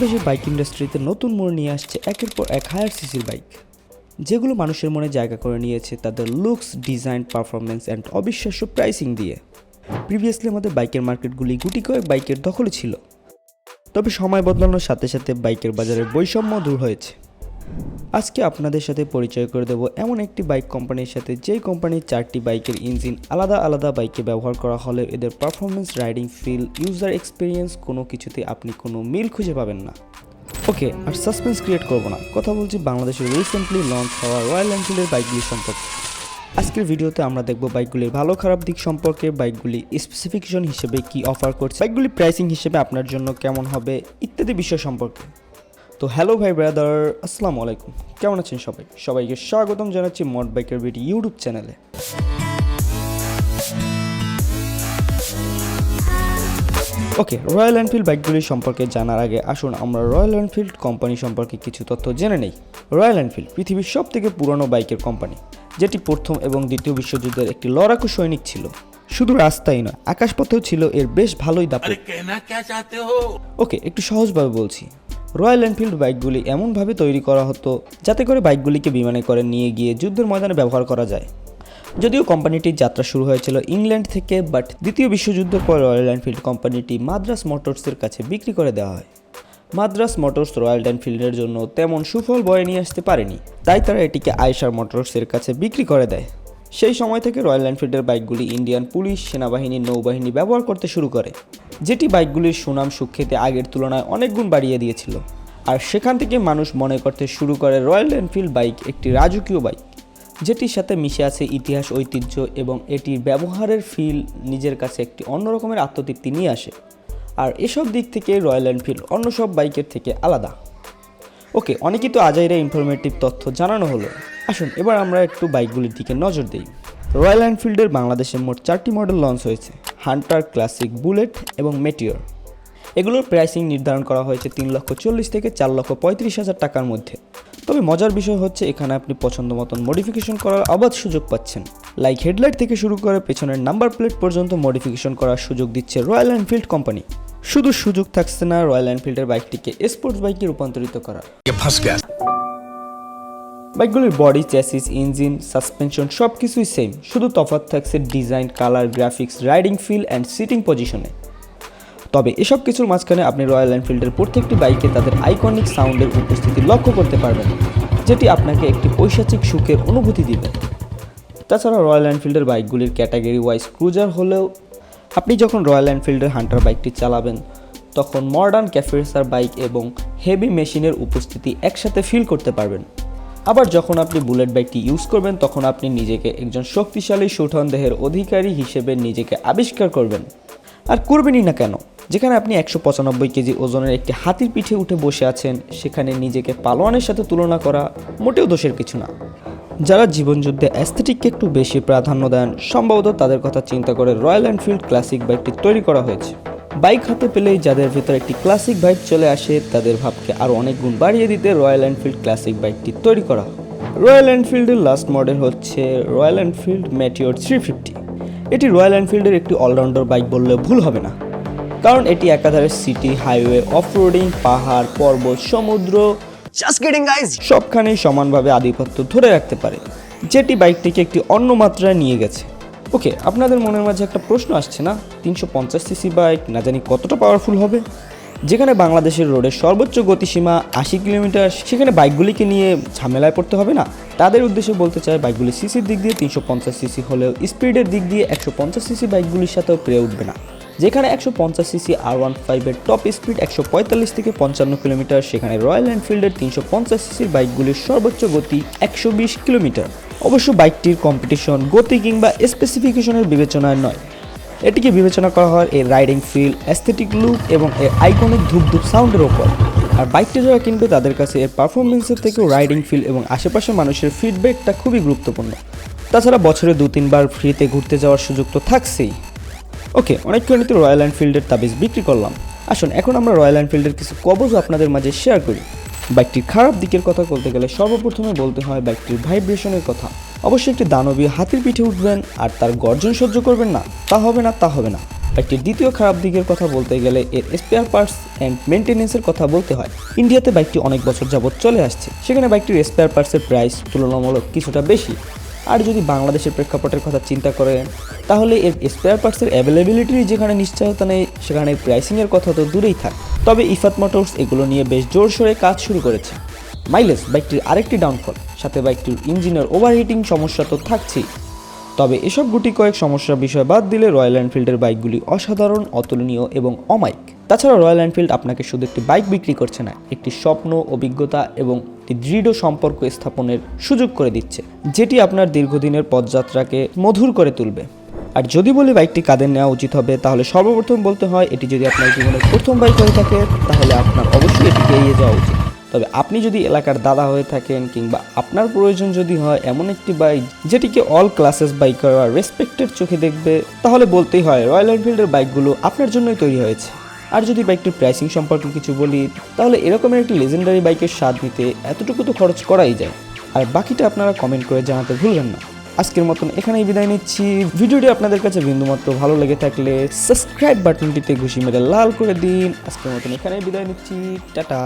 বাংলাদেশের বাইক ইন্ডাস্ট্রিতে নতুন মোড় নিয়ে আসছে একের পর এক হায়ার সিসির বাইক। যেগুলো মানুষের মনে জায়গা করে নিয়েছে তাদের লুকস ডিজাইন পারফরমেন্স অ্যান্ড অবিশ্বাস্য প্রাইসিং দিয়ে। প্রিভিয়াসলি আমাদের বাইকের মার্কেটগুলি গুটি কয়েক বাইকের দখলে ছিল। তবে সময় বদলানোর সাথে সাথে বাইকের বাজারের বৈষম্য দূর হয়েছে। আজকে আপনাদের সাথে পরিচয় করে দেব এমন একটি বাইক কোম্পানির সাথে, যেই কোম্পানির চারটি বাইকের ইঞ্জিন আলাদা আলাদা বাইকে ব্যবহার করা হলে এদের performance riding feel user experience কোনো কিছুতে আপনি কোনো মিল খুঁজে পাবেন না। ওকে, আর সাসপেন্স ক্রিয়েট করব না। কথা বলছি বাংলাদেশের রিসেন্টলি লঞ্চ হওয়া রয়্যাল এনফিল্ডের বাইকগুলি সম্পর্কে। আজকের ভিডিওতে আমরা দেখব বাইকগুলির ভালো খারাপ দিক সম্পর্কে বাইকগুলি স্পেসিফিকেশন হিসেবে কি অফার করছে বাইকগুলি প্রাইসিং হিসেবে আপনার জন্য কেমন হবে, ইত্যাদি বিষয় সম্পর্কে। তো হ্যালো ভাই ব্রাদার আসসালামু আলাইকুম। কেমন আছেন সবাই? সবাইকে স্বাগতম জানাচ্ছি মড বাইকের ভিডিও ইউটিউব চ্যানেলে। ওকে রয়্যাল এনফিল্ড বাইকগুলি সম্পর্কে জানার আগে আসুন আমরা রয়্যাল এনফিল্ড কোম্পানি সম্পর্কে কিছু তথ্য জেনে নেই। রয়্যাল এনফিল্ড পৃথিবীর সব থেকে পুরনো বাইকের কোম্পানি যেটি প্রথম এবং দ্বিতীয় বিশ্বযুদ্ধের একটি লড়াকু সৈনিক ছিল। শুধু রাস্তাই নয় আকাশপথেও ছিল এর বেশ ভালোই দাপ ওকে একটু সহজভাবে বলছি। রয়্যাল এনফিল্ড বাইকগুলি এমনভাবে তৈরি করা হতো যাতে করে বাইকগুলিকে বিমানে করে নিয়ে গিয়ে যুদ্ধের ময়দানে ব্যবহার করা যায়। যদিও কোম্পানিটির যাত্রা শুরু হয়েছিল ইংল্যান্ড থেকে, বাট দ্বিতীয় বিশ্বযুদ্ধের পর রয়্যাল এনফিল্ড কোম্পানিটি মাদ্রাস মোটরসের কাছে বিক্রি করে দেওয়া হয়। মাদ্রাস মোটরস রয়্যাল এনফিল্ডের জন্য তেমন সুফল বয়ে নিয়ে আসতে পারেনি, তাই তারা এটিকে আয়সার মোটরসের কাছে বিক্রি করে দেয়। সেই সময় থেকে রয়্যাল এনফিল্ডের বাইকগুলি ইন্ডিয়ান পুলিশ, সেনাবাহিনী, নৌবাহিনী ব্যবহার করতে শুরু করে, যেটি বাইকগুলির সুনাম সুখ্যাতি আগের তুলনায় অনেক গুণ বাড়িয়ে দিয়েছিল। আর সেখান থেকে মানুষ মনে করতে শুরু করে রয়্যাল এনফিল্ড বাইক একটি রাজকীয় বাইক, যেটির সাথে মিশে আছে ইতিহাস, ঐতিহ্য এবং এটির ব্যবহারের ফিল নিজের কাছে একটি অন্য রকমের আত্মতৃপ্তি নিয়ে আসে। আর এসব দিক থেকে রয়্যাল এনফিল্ড অন্য সব বাইকের থেকে আলাদা। ওকে, অনেকই তো আজাইরা ইনফরমেটিভ তথ্য জানানো হলো। আসুন, এবার আমরা একটু বাইকগুলির দিকে নজর দিই। রয়্যাল এনফিল্ডের বাংলাদেশে মোট চারটি মডেল লঞ্চ হয়েছে, হান্টার ক্লাসিক বুলেট এবং মেটিওর। এগুলোর প্রাইসিং নির্ধারণ করা হয়েছে তিন লক্ষ চল্লিশ থেকে চার লক্ষ পঁয়ত্রিশ হাজার টাকার মধ্যে। তবে মজার বিষয় হচ্ছে, এখানে আপনি পছন্দ মতন মডিফিকেশন করার অবাধ সুযোগ পাচ্ছেন। লাইক হেডলাইট থেকে শুরু করে পেছনের নাম্বার প্লেট পর্যন্ত মডিফিকেশন করার সুযোগ দিচ্ছে রয়্যাল এনফিল্ড কোম্পানি শুধু সুযোগ থাকছে না রয়্যাল এনফিল্ডের বাইকটিকে স্পোর্টস বাইকে রূপান্তরিত করার। বাইকগুলির বডি চ্যাসিস ইঞ্জিন সাসপেনশন সব কিছুই সেম শুধু তফাৎ থাকছে design colour graphics riding feel and seating পজিশনে তবে এসব কিছুর মাঝখানে আপনি রয়্যাল এনফিল্ডের প্রত্যেকটি বাইকে তাদের আইকনিক সাউন্ডের উপস্থিতি লক্ষ্য করতে পারবেন, যেটি আপনাকে একটি পৈশাচিক সুখের অনুভূতি দিবে। তাছাড়া রয়্যাল এনফিল্ডের বাইকগুলির ক্যাটাগরি ওয়াইজ ক্রুজার হলেও, আপনি যখন রয়্যাল এনফিল্ডের হান্টার বাইকটি চালাবেন, তখন মডার্ন ক্যাফেসার বাইক এবং হেভি মেশিনের উপস্থিতি একসাথে ফিল করতে পারবেন। আবার যখন আপনি বুলেট বাইকটি ইউজ করবেন, তখন আপনি নিজেকে একজন শক্তিশালী সুঠন দেহের অধিকারী হিসেবে নিজেকে আবিষ্কার করবেন। আর করবেনই না কেন? যেখানে আপনি একশো পঁচানব্বই কেজি ওজনের একটি হাতির পিঠে উঠে বসে আছেন, সেখানে নিজেকে পালোয়ানের সাথে তুলনা করা মোটেও দোষের কিছু না। যারা জীবনযুদ্ধে অ্যাস্থেটিককে একটু বেশি প্রাধান্য দেন, সম্ভবত তাদের কথা চিন্তা করে রয়্যাল এনফিল্ড ক্লাসিক বাইকটি তৈরি করা হয়েছে। বাইক হাতে পেলেই যাদের ভিতরে একটি ক্লাসিক বাইক চলে আসে, তাদের ভাবকে আরও অনেক গুণ বাড়িয়ে দিতে রয়্যাল এনফিল্ড ক্লাসিক বাইকটি তৈরি করা হয়। রয়্যাল এনফিল্ডের লাস্ট মডেল হচ্ছে royal enfield meteor three fifty এটি রয়্যাল এনফিল্ডের একটি অলরাউন্ডার বাইক বললে ভুল হবে না। কারণ এটি একাধারে সিটি হাইওয়ে অফরোডিং পাহাড়, পর্বত, সমুদ্র সবখানেই সমানভাবে আধিপত্য ধরে রাখতে পারে। যেটি বাইকটিকে একটি অন্য মাত্রায় নিয়ে গেছে। ওকে, আপনাদের মনের মাঝে একটা প্রশ্ন আসছে না? তিনশো পঞ্চাশ সিসি বাইক, না জানি কতটা পাওয়ারফুল হবে? যেখানে বাংলাদেশের রোডের সর্বোচ্চ গতিসীমা আশি কিলোমিটার, সেখানে বাইকগুলিকে নিয়ে ঝামেলায় পড়তে হবে না? তাদের উদ্দেশ্যে বলতে চাই, বাইকগুলি সিসির দিক দিয়ে তিনশো পঞ্চাশ সিসি হলেও স্পিডের দিক দিয়ে একশো পঞ্চাশ সিসি বাইকগুলির সাথেও পেরে উঠবে না। যেখানে একশো পঞ্চাশ সিসি আর ওয়ান ফাইভের টপ স্পিড একশো পঁয়তাল্লিশ থেকে পঞ্চান্ন কিলোমিটার, সেখানে রয়্যাল এনফিল্ডের তিনশো পঞ্চাশ সিসির বাইকগুলির সর্বোচ্চ গতি একশো বিশ কিলোমিটার। অবশ্য বাইকটির কম্পিটিশন গতি কিংবা স্পেসিফিকেশনের বিবেচনায় নয়। এটিকে বিবেচনা করা হয় এর রাইডিং ফিল অ্যাস্থেটিক লুক এবং এর আইকনিক ধূপ ধূপ সাউন্ডের ওপর আর বাইকটি যারা কিনবে, তাদের কাছে এর পারফরমেন্সের থেকেও রাইডিং ফিল এবং আশেপাশের মানুষের ফিডব্যাকটা খুবই গুরুত্বপূর্ণ। তাছাড়া বছরে দু তিনবার ফ্রিতে ঘুরতে যাওয়ার সুযোগ তো থাকছেই। ওকে অনেকক্ষণই তো রয়্যাল এনফিল্ডের তাবিজ বিক্রি করলাম। আসুন, এখন আমরা রয়্যাল এনফিল্ডের কিছু কবজ আপনাদের মাঝে শেয়ার করি। বাইকটির খারাপ দিকের কথা বলতে গেলে সর্বপ্রথমে বলতে হয় বাইকটির ভাইব্রেশনের কথা। অবশ্যই একটি দানবী হাতির পিঠে উঠবেন আর তার গর্জন সহ্য করবেন না। তা হবে না, তা হবে না। বাইকটির দ্বিতীয় খারাপ দিকের কথা বলতে গেলে এর স্পেয়ার পার্টস অ্যান্ড মেনটেন্যান্সের কথা বলতে হয়। ইন্ডিয়াতে বাইকটি অনেক বছর যাবৎ চলে আসছে। সেখানে বাইকটির স্পেয়ার পার্টসের প্রাইস তুলনামূলক কিছুটা বেশি। আর যদি বাংলাদেশের প্রেক্ষাপটের কথা চিন্তা করেন, তাহলে এর স্পেয়ার পার্টসের অ্যাভেলেবিলিটির যেখানে নিশ্চয়তা নেই, সেখানে প্রাইসিংয়ের কথা তো দূরেই থাক। তবে ইফাত মোটরস এগুলো নিয়ে বেশ জোরসোরে কাজ শুরু করেছে। মাইলেজ বাইকটির আরেকটি ডাউনফল সাথে বাইকটির ইঞ্জিনের ওভারহিটিং সমস্যা তো থাকছেই। তবে এসব গুটি কয়েক সমস্যার বিষয় বাদ দিলে রয়্যাল এনফিল্ডের বাইকগুলি অসাধারণ, অতুলনীয় এবং অমাইক তাছাড়া রয়্যাল এনফিল্ড আপনাকে শুধু একটি বাইক বিক্রি করছে না, একটি স্বপ্ন, অভিজ্ঞতা এবং একটি দৃঢ় সম্পর্ক স্থাপনের সুযোগ করে দিচ্ছে, যেটি আপনার দীর্ঘদিনের পথযাত্রাকে মধুর করে তুলবে। আর যদি বলি বাইকটি কাদের নেওয়া উচিত হবে, তাহলে সর্বপ্রথম বলতে হয়, এটি যদি আপনার জীবনের প্রথম বাইক হয়ে থাকে, তাহলে আপনার অবশ্যই এটিকে এড়িয়ে যাওয়া উচিত। তবে আপনি যদি এলাকার দাদা হয়ে থাকেন কিংবা আপনার প্রয়োজন যদি হয় এমন একটি বাইক যেটিকে অল ক্লাসেস বাইকার আর রেসপেক্টেড চোখে দেখবে, তাহলে বলতেই হয় রয়্যাল এনফিল্ডের বাইকগুলো আপনার জন্যই তৈরি হয়েছে। আর যদি বাইকটির প্রাইসিং সম্পর্কে কিছু বলি, তাহলে এরকমের একটি লেজেন্ডারি বাইকের স্বাদ নিতে এতটুকু তো খরচ করাই যায়। আর বাকিটা আপনারা কমেন্ট করে জানাতে ভুলবেন না। আজকের মতন এখানেই বিদায় নিচ্ছি। ভিডিওটি আপনাদের কাছে বিন্দুমাত্র ভালো লেগে থাকলে সাবস্ক্রাইব বাটনটিতে ঘুষি মেরে লাল করে দিন। আজকের মতন এখানেই বিদায় নিচ্ছি। টাটা।